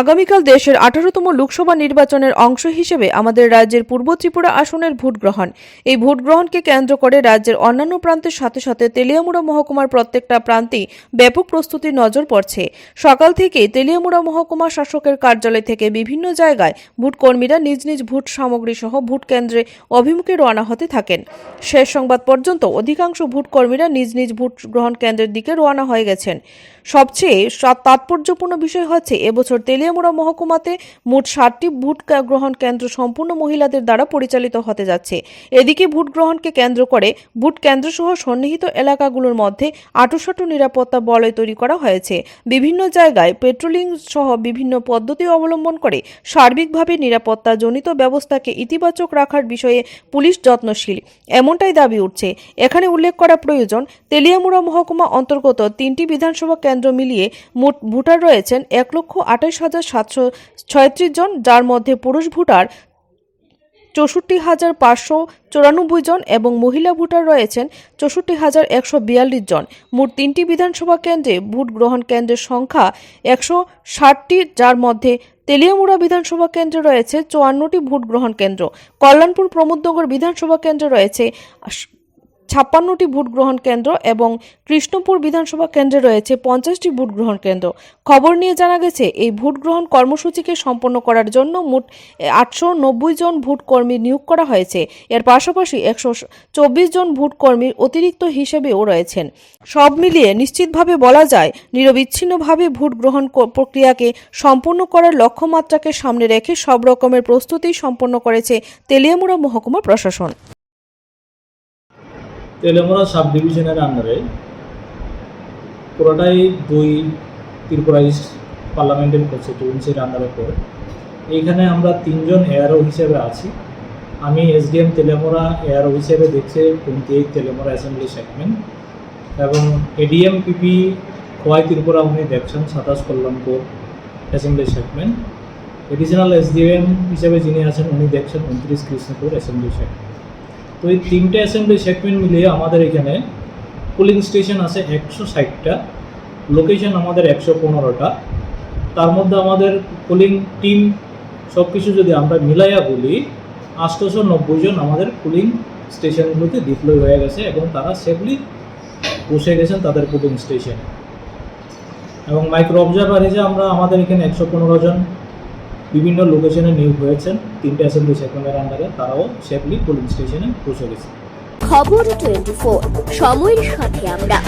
আগামীকাল দেশের আঠারোতম লোকসভা নির্বাচনের অংশ হিসেবে আমাদের রাজ্যের পূর্ব ত্রিপুরা আসনের ভোট গ্রহণ। এই ভোট গ্রহণকে কেন্দ্র করে রাজ্যের অন্যান্য প্রান্তের সাথে সাথে তেলিয়ামুড়া মহকুমার প্রত্যেকটা প্রান্তেই ব্যাপক প্রস্তুতির নজর পড়ছে। সকাল থেকেই তেলিয়ামুড়া মহকুমা শাসকের কার্যালয় থেকে বিভিন্ন জায়গায় ভোটকর্মীরা নিজ নিজ ভোট সামগ্রী সহ ভোট কেন্দ্রে অভিমুখে রওনা হতে থাকেন। শেষ সংবাদ পর্যন্ত অধিকাংশ ভোটকর্মীরা নিজ নিজ ভোট গ্রহণ কেন্দ্রের দিকে রওনা হয়ে গেছেন। সবচেয়ে তাৎপর্যপূর্ণ বিষয় হচ্ছে এবছর তেলিয়ামুড়া মহকুমাতে মোট ষাটটি ভোট গ্রহণ কেন্দ্র সম্পূর্ণ মহিলাদের দ্বারা পরিচালিত হতে যাচ্ছে। এদিকে ভোট গ্রহণকে কেন্দ্র করে ভোট কেন্দ্রসহ সন্নিহিত এলাকাগুলোর মধ্যে আটোসাটো নিরাপত্তা বলয় তৈরি করা হয়েছে। বিভিন্ন জায়গায় পেট্রোলিং সহ বিভিন্ন পদ্ধতি অবলম্বন করে সার্বিকভাবে নিরাপত্তা জনিত ব্যবস্থাকে ইতিবাচক রাখার বিষয়ে পুলিশ যত্নশীল। এমনটাই দাবি উঠছে। এখানে উল্লেখ করা প্রয়োজন, তেলিয়ামুড়া মহকুমা অন্তর্গত তিনটি বিধানসভা কেন্দ্র মিলিয়ে মোট ভোটার রয়েছেন এক লক্ষ আঠাশ হাজার সাতশো ছয়ত্রিশ জন, যার মধ্যে পুরুষ ভোটার চৌষট্টি হাজার পাঁচশো চুরানব্বই জন এবং মহিলা ভোটার রয়েছেন চৌষট্টি হাজার একশো বিয়াল্লিশ জন। মোট তিনটি বিধানসভা কেন্দ্রে ভোট গ্রহণ কেন্দ্রের সংখ্যা একশো ষাটটি, যার মধ্যে তেলিয়ামুড়া বিধানসভা কেন্দ্রে রয়েছে চুয়ান্নটি ভোট গ্রহণ কেন্দ্র। কল্যাণপুর প্রমোদনগর বিধানসভা কেন্দ্রে রয়েছে ছাপ্পান্নটি ভোট গ্রহণ কেন্দ্র এবং কৃষ্ণপুর বিধানসভা কেন্দ্রে রয়েছে পঞ্চাশটি ভোট গ্রহণ কেন্দ্র। খবর নিয়ে জানা গেছে, এই ভোট গ্রহণ কর্মসূচিকে সম্পন্ন করার জন্য মোট আটশো নব্বই জন ভোট কর্মী নিয়োগ করা হয়েছে। এর পাশাপাশি একশো চব্বিশ জন ভোট কর্মীর অতিরিক্ত হিসেবেও রয়েছেন। সব মিলিয়ে নিশ্চিতভাবে বলা যায়, নিরবিচ্ছিন্নভাবে ভোট গ্রহণ প্রক্রিয়াকে সম্পূর্ণ করার লক্ষ্যমাত্রাকে সামনে রেখে সব রকমের প্রস্তুতি সম্পন্ন করেছে তেলিয়ামুড়া মহকুমা প্রশাসন। তেলেমুরা সাব ডিভিশনের আন্ডারে পুরোটাই দুই ত্রিপুরা ইস্ট পার্লামেন্টারি কনস্টিটিউয়েন্সির আন্ডারে পড়ে। এইখানে আমরা তিনজন এআরও হিসেবে আছি। আমি এসডিএম তেলেমুরা এআরও হিসেবে দেখছি, twenty eight Teliamura assembly segment এবং এডিএম পিপি খোয়াই ত্রিপুরা উনি দেখছেন, সাতাশ Kalyanpur assembly segment additional SDM হিসেবে যিনি আছেন, উনি দেখছেন, উনত্রিশ কৃষ্ণপুর অ্যাসেম্বলি সেগমেন্ট তো এই তিনটে অ্যাসেম্বলি সেগমেন্ট মিলিয়ে আমাদের এখানে পুলিং স্টেশন আছে একশো ষাটটা লোকেশন আমাদের একশো পনেরোটা। তার মধ্যে আমাদের পুলিং টিম সব কিছু যদি আমরা মিলাইয়া বলি, আটশোশো নব্বই জন আমাদের পুলিং স্টেশনগুলোতে ডিপ্লয় হয়ে গেছে এবং তারা সেফলি বসে গেছেন তাদের পুলিং স্টেশনে এবং মাইক্রো অবজারভার হিসেবে আমরা, আমাদের এখানে একশো পনেরো জন বিভিন্ন লোকেশনে নিয়োগ হয়েছেন। তিনটে অ্যাসেম্বলি সেকেন্ডের আন্ডারে তারাও সেফলি পোলিং স্টেশনে পৌঁছে গেছে। খবর টোয়েন্টি ফোর, সময়ের সাথে আমরা।